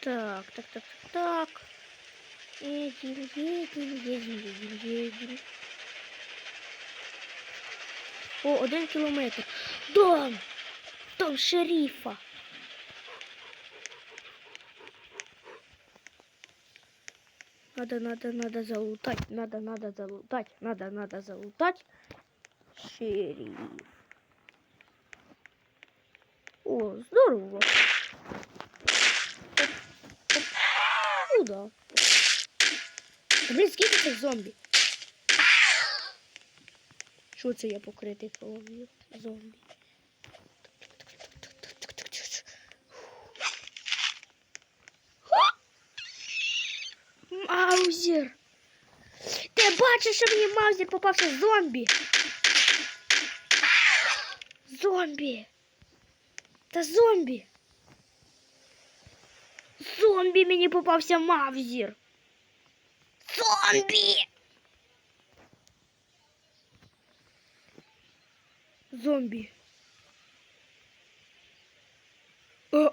Так, так, так, так, так. Едем, едем, едем, едем, едем. О, один кілометр. Дом! Дом шерифа. Надо, надо, надо залутать, надо, надо залутать, надо, надо залутать. Шериф. О, здорово. Куда? Блін, скільки цих зомбі? Що це я покритий кров'ю? Зомбі. Маузер! Ти бачиш, що мені Маузер попався зомбі? Зомбі! Та зомбі! Зомби, мені попался мавзір. Зомби, зомби. А,